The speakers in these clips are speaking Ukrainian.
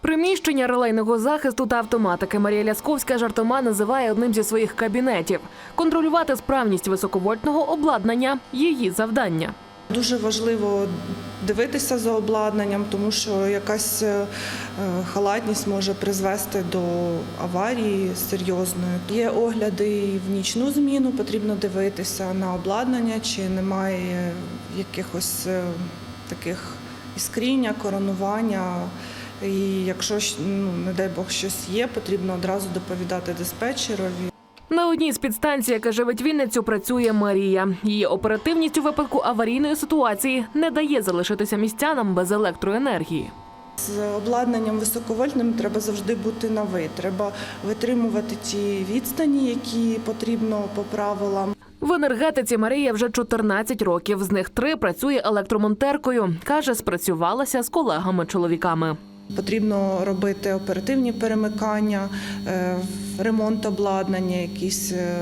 Приміщення релейного захисту та автоматики Марія Лясковська жартома називає одним зі своїх кабінетів. Контролювати справність високовольтного обладнання її завдання. Дуже важливо дивитися за обладнанням, тому що якась е, халатність може призвести до аварії серйозної. Є огляди і в нічну зміну, потрібно дивитися на обладнання, чи немає якихось е, таких іскріння, коронування. І якщо ну, не дай Бог щось є, потрібно одразу доповідати диспетчерові. На одній з підстанцій, яка живить Вінницю, працює Марія. Її оперативність у випадку аварійної ситуації не дає залишитися містянам без електроенергії. З обладнанням високовольтним треба завжди бути на ви. Треба витримувати ті відстані, які потрібно по правилам. В енергетиці Марія вже 14 років. З них три працює електромонтеркою. каже, спрацювалася з колегами-чоловіками. Потрібно робити оперативні перемикання, е, ремонт обладнання, якийсь е,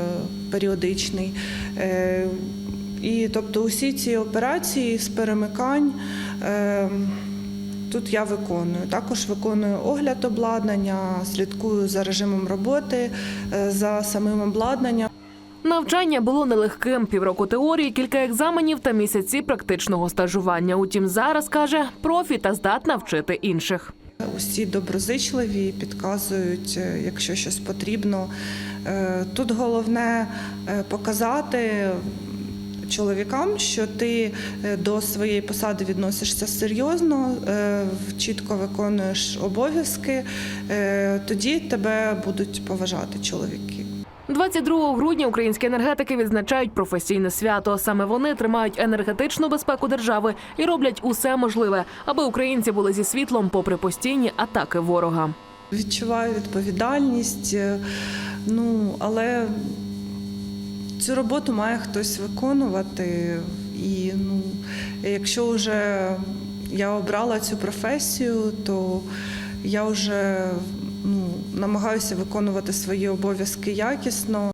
періодичний. Е, І тобто усі ці операції з перемикань. Тут я виконую. Також виконую огляд обладнання, слідкую за режимом роботи, за самим обладнанням. Навчання було нелегким. Півроку теорії, кілька екзаменів та місяці практичного стажування. Утім, зараз каже, профі та здатна вчити інших. Усі доброзичливі підказують, е, якщо щось потрібно. Е, Тут головне е, показати чоловікам, що ти до своєї посади відносишся серйозно, чітко виконуєш обов'язки, тоді тебе будуть поважати чоловіки. 22 грудня українські енергетики відзначають професійне свято. Саме вони тримають енергетичну безпеку держави і роблять усе можливе, аби українці були зі світлом попри постійні атаки ворога. Відчуваю відповідальність, е, ну але цю роботу має хтось виконувати. І ну, якщо вже я обрала цю професію, то я вже ну, намагаюся виконувати свої обов'язки якісно.